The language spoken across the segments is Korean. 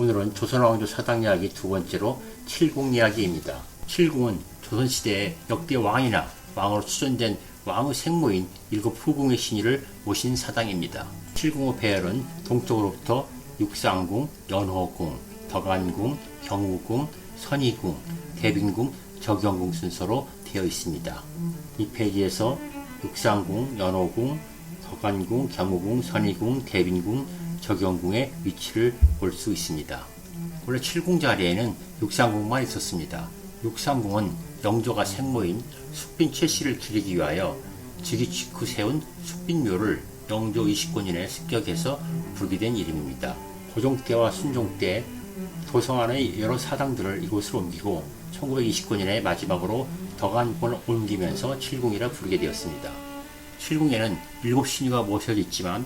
오늘은 조선왕조 사당 이야기 두 번째로 칠궁 이야기입니다. 칠궁은 조선시대의 역대 왕이나 왕으로 추존된 왕의 생모인 일곱 후궁의 신의를 모신 사당입니다. 칠궁의 배열은 동쪽으로부터 육상궁, 연호궁, 덕안궁, 경우궁, 선의궁, 대빈궁, 적영궁 순서로 되어 있습니다. 이 페이지에서 육상궁, 연호궁, 덕안궁, 경우궁, 선의궁, 대빈궁, 적영궁의 위치를 볼 수 있습니다. 원래 칠궁 자리에는 육상궁만 있었습니다. 육상궁은 영조가 생모인 숙빈 최씨를 기리기 위하여 즉위 직후 세운 숙빈묘를 영조 29년에 습격해서 부르게 된 이름입니다. 고종 때와 순종 때 도성안의 여러 사당들을 이곳으로 옮기고 1929년에 마지막으로 덕안궁을 옮기면서 칠궁이라 부르게 되었습니다. 칠궁에는 일곱 신유가 모셔져 있지만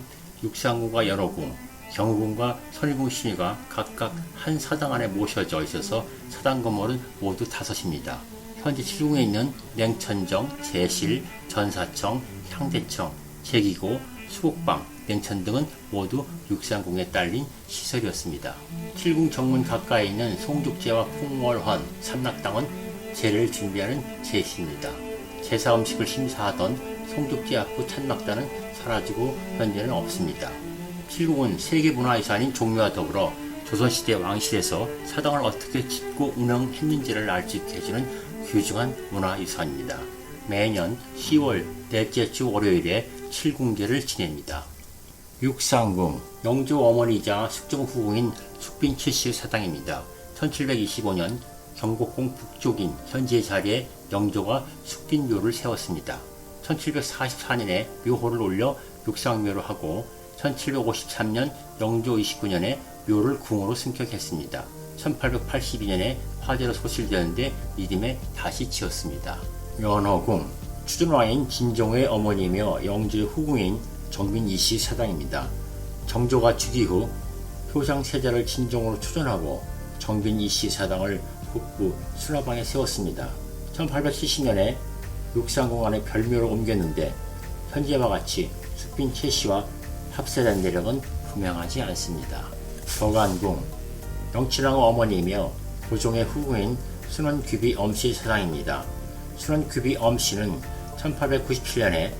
연호궁, 경호궁과 선의궁 신유가 각각 한 사당 안에 모셔져 있어서 사당 건물은 모두 다섯입니다. 현재 칠궁에 있는 냉천정, 제실, 전사청, 향대청, 제기고, 수국방, 냉천 등은 모두 육상궁에 딸린 시설이었습니다. 칠궁 정문 가까이 있는 송죽제와 풍월헌, 삼락당은 제를 준비하는 제시입니다. 제사 음식을 심사하던 앞구 찬막단은 사라지고 현재는 없습니다. 칠궁은 세계문화유산인 종묘와 더불어 조선시대 왕실에서 사당을 어떻게 짓고 운영했는지를 알 수 있게 해주는 귀중한 문화유산입니다. 매년 10월 넷째 주 월요일에 칠궁제를 지냅니다. 육상궁, 영조 어머니이자 숙종 후궁인 숙빈 최씨의 사당입니다. 1725년 경복궁 북쪽인 현재 자리에 영조가 숙빈묘를 세웠습니다. 1744년에 묘호를 올려 육상묘로 하고 1753년 영조 29년에 묘를 궁으로 승격했습니다. 1882년에 화재로 소실되었는데 이듬해 다시 지었습니다. 연호궁 추존왕인 진종의 어머니며 영주의 후궁인 정빈 이씨 사당입니다. 정조가 즉위 후 효상 세자를 진종으로 추존하고 정빈 이씨 사당을 북부 수라방에 세웠습니다. 1870년에 육상궁 안에 별묘를 옮겼는데 현재와 같이 숙빈 최씨와 합세된 내력은 분명하지 않습니다. 덕안궁 영친왕 어머니이며 고종의 후궁인 순원귀비 엄씨 사당입니다. 순원귀비 엄씨는 1897년에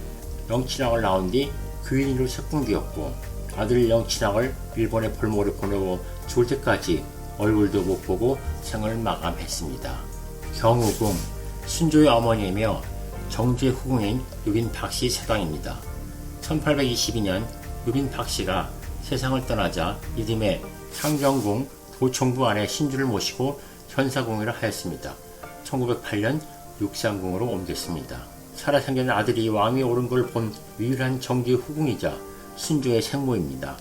영친왕을 낳은 뒤 귀인으로 책봉되었고 아들 영친왕을 일본에 벌모를 보내고 죽을 때까지 얼굴도 못 보고 생을 마감했습니다. 경우궁 순조의 어머니이며 정주의 후궁인 유빈 박씨 사당입니다. 1822년 유빈 박씨가 세상을 떠나자 이듬해 창경궁 도청부 안에 신주를 모시고 현사궁이라 하였습니다. 1908년 육상궁으로 옮겼습니다. 살아 생긴 아들이 왕위 오른 걸 본 유일한 정주의 후궁이자 순조의 생모입니다.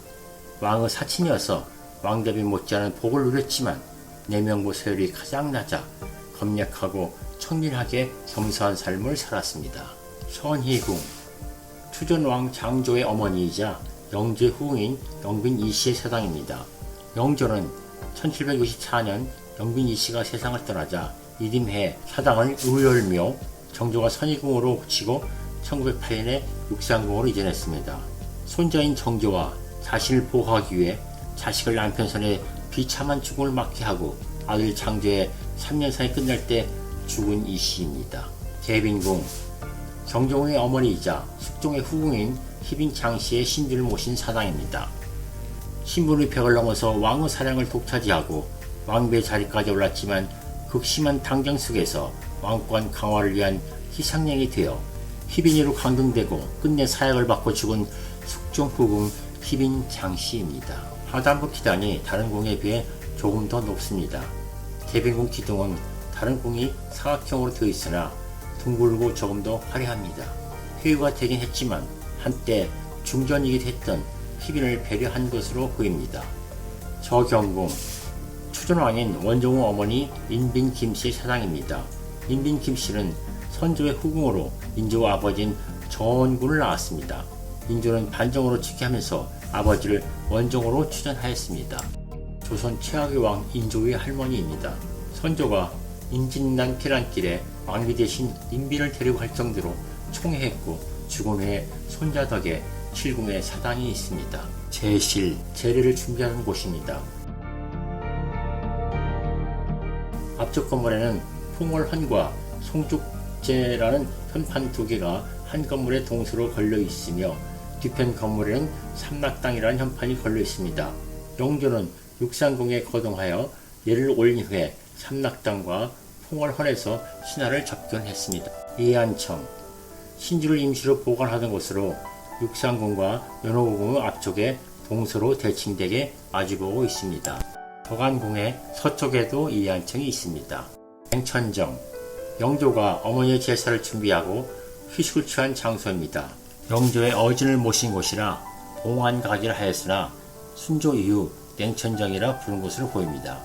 왕의 사친이어서 왕대비 못지않은 복을 누렸지만 내명부 서열이 가장 낮아 검약하고 청밀하게 겸사한 삶을 살았습니다. 선희궁 추전왕 장조의 어머니이자 영제 후궁인 영빈 이씨의 사당입니다. 영조는 1764년 영빈 이씨가 세상을 떠나자 이듬해 사당을 의열묘, 정조가 선의궁으로 고치고 1908년에 육상궁으로 이전했습니다. 손자인 정조와 자신을 보호하기 위해 자식을 남편 손에 비참한 죽음을 맞게 하고 아들 장조의 3년 사이 끝날 때 죽은 이씨입니다. 대빈궁 정종의 어머니이자 숙종의 후궁인 희빈 장 씨의 신비를 모신 사당입니다. 신분의 벽을 넘어서 왕의 사랑을 독차지하고 왕배 자리까지 올랐지만 극심한 당정 속에서 왕권 강화를 위한 희상령이 되어 희빈이로 강등되고 끝내 사약을 받고 죽은 숙종 후궁 희빈 장씨입니다. 하단부 기단이 다른 궁에 비해 조금 더 높습니다. 대빈궁 기둥은 다른 궁이 사각형으로 되어 있으나 둥글고 조금 더 화려합니다. 회유가 되긴 했지만 한때 중전이기도 했던 희빈을 배려한 것으로 보입니다. 저경궁 추존왕인 원종우 어머니 인빈 김씨의 사당입니다. 인빈 김씨는 선조의 후궁으로 인조와 아버지인 정원군을 낳았습니다. 인조는 반정으로 즉위하면서 아버지를 원종으로 추존하였습니다. 조선 최악의 왕 인조의 할머니입니다. 선조가 인진난 피란길에 왕비 대신 인빈을 데리고 갈 정도로 총애했고 죽은 후에 손자 덕에 칠궁에 사당이 있습니다. 제실, 제례를 준비하는 곳입니다. 앞쪽 건물에는 풍월헌과 송축제라는 현판 두 개가 한 건물에 동서로 걸려 있으며 뒤편 건물에는 삼락당이라는 현판이 걸려 있습니다. 영조는 육상궁에 거동하여 예를 올린 후에 삼락당과 풍월헌에서 신하를 접견했습니다. 이안청 신주를 임시로 보관하던 곳으로 육상궁과 연호궁의 앞쪽에 동서로 대칭되게 마주보고 있습니다. 덕안궁의 서쪽에도 이안청이 있습니다. 맹천정 영조가 어머니의 제사를 준비하고 휴식을 취한 장소입니다. 영조의 어진을 모신 곳이라 봉안각이라 하였으나 순조 이후 냉천정이라 부른 것으로 보입니다.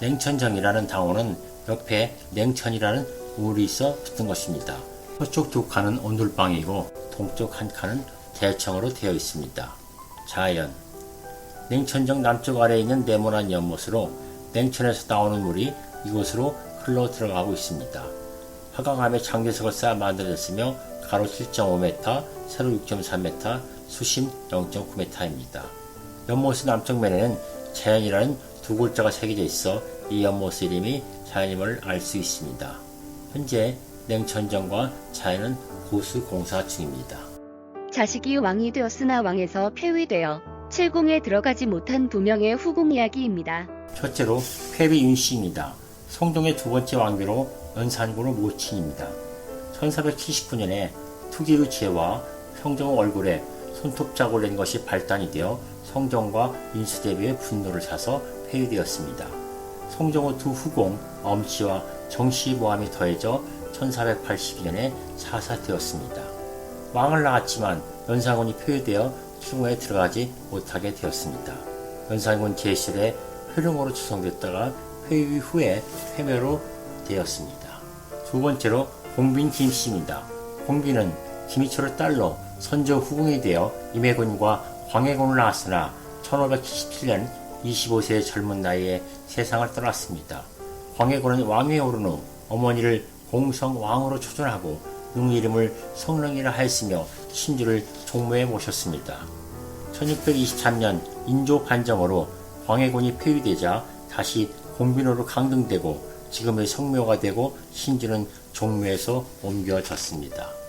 냉천정이라는 당호는 옆에 냉천이라는 우물이 있어 붙은 것입니다. 서쪽 두 칸은 온돌방이고 동쪽 한 칸은 대청으로 되어 있습니다. 자연 냉천정 남쪽 아래에 있는 네모난 연못으로 냉천에서 나오는 물이 이곳으로 흘러 들어가고 있습니다. 화강암의 장대석을 쌓아 만들어졌으며 가로 7.5m, 세로 6.3m, 수심 0.9m입니다. 연못의 남쪽 면에는 자연이라는 두 글자가 새겨져 있어 이 연못의 이름이 자연임을 알 수 있습니다. 현재 냉천정과 자연은 고수 공사 중입니다. 자식이 왕이 되었으나 왕에서 폐위되어 칠궁에 들어가지 못한 두 명의 후궁 이야기입니다. 첫째로 폐비 윤씨입니다. 성동의 두 번째 왕비로 연산군의 모친입니다. 1479년에 투기의 죄와 성종의 얼굴에 손톱자국을 낸 것이 발단이 되어 성종과 인수대비의 분노를 사서 폐위되었습니다. 성종의 두 후공 엄씨와 정씨의 모함이 더해져 1482년에 사사되었습니다. 왕을 낳았지만 연산군이 폐위되어 칠궁에 들어가지 못하게 되었습니다. 연산군 제실의 회룡으로 추성됐다가 회위 후에 회묘로 되었습니다. 두 번째로 공빈 김씨입니다. 공빈은 김희초의 딸로 선조 후궁이 되어 임해군과 광해군을 낳았으나 1577년 25세의 젊은 나이에 세상을 떠났습니다. 광해군은 왕위에 오른 후 어머니를 공성 왕으로 초전하고 능 이름을 성릉이라 하였으며 신주를 종묘에 모셨습니다. 1623년 인조 반정으로 광해군이 폐위되자 다시 공빈으로 강등되고 지금의 성묘가 되고 신주는 종묘에서 옮겨졌습니다.